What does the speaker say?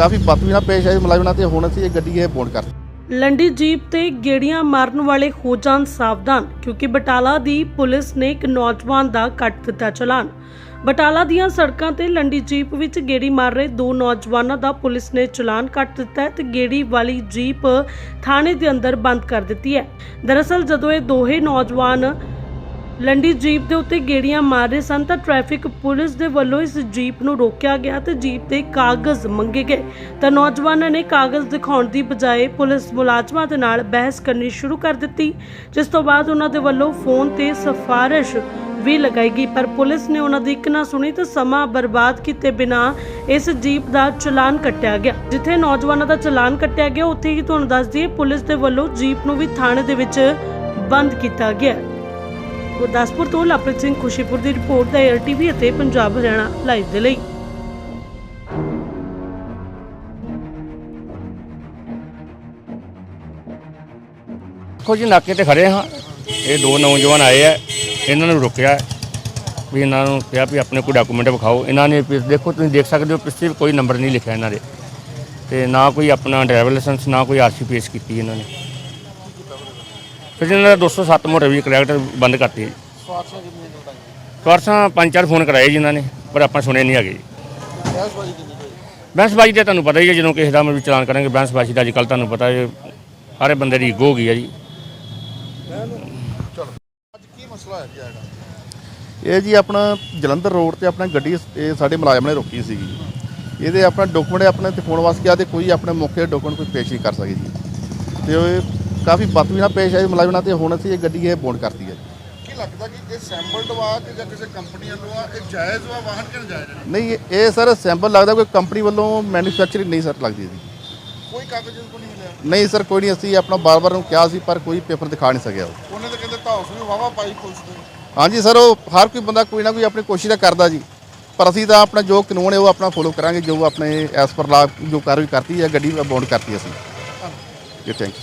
ਕਾਫੀ ਬਦਤਮੀਜ਼ੀ ਨਾਲ ਪੇਸ਼ ਆਏ ਮੁਲਾਜ਼ਮਾਂ ਤੇ ਹੁਣ ਅਸੀਂ ਇਹ ਗੱਡੀ ਇਹ ਬੌਂਡ ਕਰ ਲੰਡੀ ਜੀਪ ਤੇ ਗੇੜੀਆਂ ਮਾਰਨ ਵਾਲੇ ਹੋ ਜਾਣ ਸਾਵਧਾਨ, ਕਿਉਂਕਿ ਬਟਾਲਾ ਦੀ ਪੁਲਿਸ ਨੇ ਇੱਕ ਨੌਜਵਾਨ ਦਾ ਕੱਟ ਦਿੱਤਾ ਚਲਾਨ। ਬਟਾਲਾ ਦੀਆਂ ਸੜਕਾਂ ਤੇ ਲੰਡੀ ਜੀਪ ਵਿੱਚ ਗੇੜੀ ਮਾਰ ਰਹੇ ਦੋ ਨੌਜਵਾਨਾਂ ਦਾ ਪੁਲਿਸ ਨੇ ਚਲਾਨ ਕੱਟ ਦਿੱਤਾ ਹੈ ਤੇ ਗੇੜੀ ਵਾਲੀ ਜੀਪ ਥਾਣੇ ਦੇ ਅੰਦਰ ਬੰਦ ਕਰ ਦਿੱਤੀ ਹੈ। ਦਰਅਸਲ ਜਦੋਂ ਇਹ ਦੋਹੇ ਨੌਜਵਾਨ ਲੰਡੀ ਜੀਪ ਦੇ ਉੱਤੇ ਗੇੜੀਆਂ ਮਾਰ ਰਹੇ ਸਨ ਤਾਂ ਟ੍ਰੈਫਿਕ ਪੁਲਿਸ ਦੇ ਵੱਲੋਂ ਇਸ ਜੀਪ ਨੂੰ ਰੋਕਿਆ ਗਿਆ ਤੇ ਜੀਪ ਦੇ ਕਾਗਜ਼ ਮੰਗੇ ਗਏ। ਤਾਂ ਨੌਜਵਾਨਾਂ ਨੇ ਕਾਗਜ਼ ਦਿਖਾਉਣ ਦੀ ਬਜਾਏ ਪੁਲਿਸ ਮੁਲਾਜ਼ਮਾਂ ਦੇ ਨਾਲ ਬਹਿਸ ਕਰਨੀ ਸ਼ੁਰੂ ਕਰ ਦਿੱਤੀ, ਜਿਸ ਤੋਂ ਬਾਅਦ ਉਹਨਾਂ ਦੇ ਵੱਲੋਂ ਫੋਨ ਤੇ ਸਿਫਾਰਿਸ਼ ਵੀ ਲਗਾਈ ਗਈ। ਪਰ ਪੁਲਿਸ ਨੇ ਉਹਨਾਂ ਦੀ ਇੱਕ ਨਾ ਸੁਣੀ ਤੇ ਸਮਾਂ ਬਰਬਾਦ ਕੀਤੇ ਬਿਨਾ ਇਸ ਜੀਪ ਦਾ ਚਲਾਨ ਕੱਟਿਆ ਗਿਆ। ਜਿੱਥੇ ਨੌਜਵਾਨਾਂ ਦਾ ਚਲਾਨ ਕੱਟਿਆ ਗਿਆ, ਉੱਥੇ ਹੀ ਤੁਹਾਨੂੰ ਦੱਸ ਦਈਏ ਪੁਲਿਸ ਦੇ ਵੱਲੋਂ ਜੀਪ ਨੂੰ ਵੀ ਥਾਣੇ ਦੇ ਵਿੱਚ ਬੰਦ ਕੀਤਾ ਗਿਆ। ਗੁਰਦਾਸਪੁਰ ਤੋਂ ਲਵਪ੍ਰੀਤ ਸਿੰਘ ਖੁਸ਼ੀਪੁਰ ਦੀ ਰਿਪੋਰਟ ਦਾ ਏਆਰ ਅਤੇ ਪੰਜਾਬ ਹਰਿਆਣਾ ਲਾਈਵ ਦੇ ਲਈ। ਦੇਖੋ ਨਾਕੇ ਤੇ ਖੜੇ ਹਾਂ। ਇਹ ਦੋ ਨੌਜਵਾਨ ਆਏ ਆ। ਇਹਨਾਂ ਨੂੰ ਰੁਕਿਆ। ਵੀ ਇਹਨਾਂ ਨੂੰ ਕਿਹਾ ਵੀ ਆਪਣੇ ਕੋਈ ਡਾਕੂਮੈਂਟ ਵਿਖਾਓ। ਇਹਨਾਂ ਨੇ ਵੀ ਦੇਖੋ, ਤੁਸੀਂ ਦੇਖ ਸਕਦੇ ਹੋ ਪਿੱਛੇ ਵੀ ਕੋਈ ਨੰਬਰ ਨਹੀਂ ਲਿਖਿਆ ਇਹਨਾਂ ਦੇ। ਤੇ ਨਾ ਕੋਈ ਆਪਣਾ ਡਰਾਈਵਰ ਲਾਇਸੈਂਸ ਨਾ ਕੋਈ ਆਰਸੀ ਪੇਸ਼ ਕੀਤੀ ਇਹਨਾਂ ਨੇ। ਫਿਰ ਇਹਨਾਂ ਦਾ 207 ਮੋਟਰ ਵੀ ਕਰੈਕਟਰ ਬੰਦ ਕਰਤੀ ਜੀ। ਸਵਾਰਸਾਂ ਪੰਜ ਚਾਰ ਫੋਨ ਕਰਾਏ ਜੀ ਇਹਨਾਂ ਨੇ ਪਰ ਆਪਾਂ ਸੁਣੇ ਨਹੀਂ ਹੈਗੇ ਜੀ। ਬਹਿਸਬਾਜੀ ਤੇ ਤੁਹਾਨੂੰ ਪਤਾ ਹੀ ਹੈ ਜਦੋਂ ਕਿਸੇ ਦਾ ਵੀ ਚਲਾਨ ਕਰਾਂਗੇ ਬਹਿਸਬਾਜੀ ਦਾ ਅੱਜ ਕੱਲ੍ਹ ਤੁਹਾਨੂੰ ਪਤਾ ਹੈ ਸਾਰੇ ਬੰਦੇ ਦੀ ਈਗੋ ਹੋ ਗਈ ਹੈ ਜੀ। ਇਹ ਜੀ ਆਪਣਾ ਜਲੰਧਰ ਰੋਡ ਤੇ ਆਪਣਾ ਗੱਡੀ ਇਹ ਸਾਡੇ ਮੁਲਾਜ਼ਮ ਨੇ ਰੋਕੀ ਸੀਗੀ ਇਹਦੇ ਆਪਣਾ ਡਾਕੂਮੈਂਟ ਆਪਣੇ ਤੇ ਫੋਨ ਵਾਸਤੇ ਕਿਹਾ ਤੇ ਕੋਈ ਆਪਣੇ ਮੌਕੇ ਡਾਕੂਮੈਂਟ ਕੋਈ ਪੇਸ਼ ਨਹੀਂ ਕਰ ਸਕੇ ਜੀ। ਤੇ ਉਹ ਕਾਫੀ ਬਦਤਮੀਜ਼ੀ ਨਾਲ ਪੇਸ਼ ਆਏ ਮੁਲਾਜ਼ਮਾਂ ਤੇ ਹੁਣ ਅਸੀਂ ਇਹ ਗੱਡੀ ਇਹ ਬੌਂਡ ਕਰਤੀ ਹੈ ਕੀ ਲੱਗਦਾ ਕਿ ਇਹ ਸੈਂਪਲ ਵਾ ਕਿ ਜਾਂ ਕਿਸੇ ਕੰਪਨੀ ਵੱਲੋਂ ਆ ਇਹ ਜਾਇਜ਼ ਵਾ ਵਾਹਨ ਕਿ ਨਜਾਇਜ਼ ਹੈ ਨਹੀਂ ਇਹ- ਇਹ ਸਰ ਸੈਂਪਲ ਲੱਗਦਾ ਕੋਈ ਕੰਪਨੀ ਵੱਲੋਂ ਮੈਨੂਫੈਕਚਰਿੰਗ ਨਹੀਂ ਸਰ ਲੱਗਦੀ ਜੀ ਕੋਈ ਕਾਗਜ਼ ਕੋ ਨਹੀਂ ਮਿਲਿਆ? ਨਹੀਂ ਸਰ ਕੋਈ ਨਹੀਂ ਅਸੀਂ ਆਪਣਾ ਬਾਰ-ਬਾਰ ਨੂੰ ਕਿਹਾ ਸੀ ਪਰ ਕੋਈ ਪੇਪਰ ਦਿਖਾ ਨਹੀਂ ਸਕਿਆ ਉਹ। ਉਹਨੇ ਤਾਂ ਕਹਿੰਦੇ ਧੌਸ ਵੀ ਵਾਵਾ ਪਾਈ ਪੁਲਿਸ ਦੇ ਹਾਂਜੀ ਸਰ ਉਹ ਹਰ ਕੋਈ ਬੰਦਾ ਕੋਈ ਨਾ ਕੋਈ ਆਪਣੀ ਕੋਸ਼ਿਸ਼ ਤਾਂ ਕਰਦਾ ਜੀ। ਪਰ ਅਸੀਂ ਤਾਂ ਆਪਣਾ ਜੋ ਕਾਨੂੰਨ ਹੈ ਉਹ ਆਪਣਾ ਫੋਲੋ ਕਰਾਂਗੇ ਜੋ ਆਪਣੇ ਐਸ ਪਰ ਲਾ ਜੋ ਕਾਰਵਾਈ ਕਰਤੀ ਹੈ ਗੱਡੀ ਬੌਂਡ ਕਰਤੀ ਅਸੀਂ। ਜੀ ਥੈਂਕ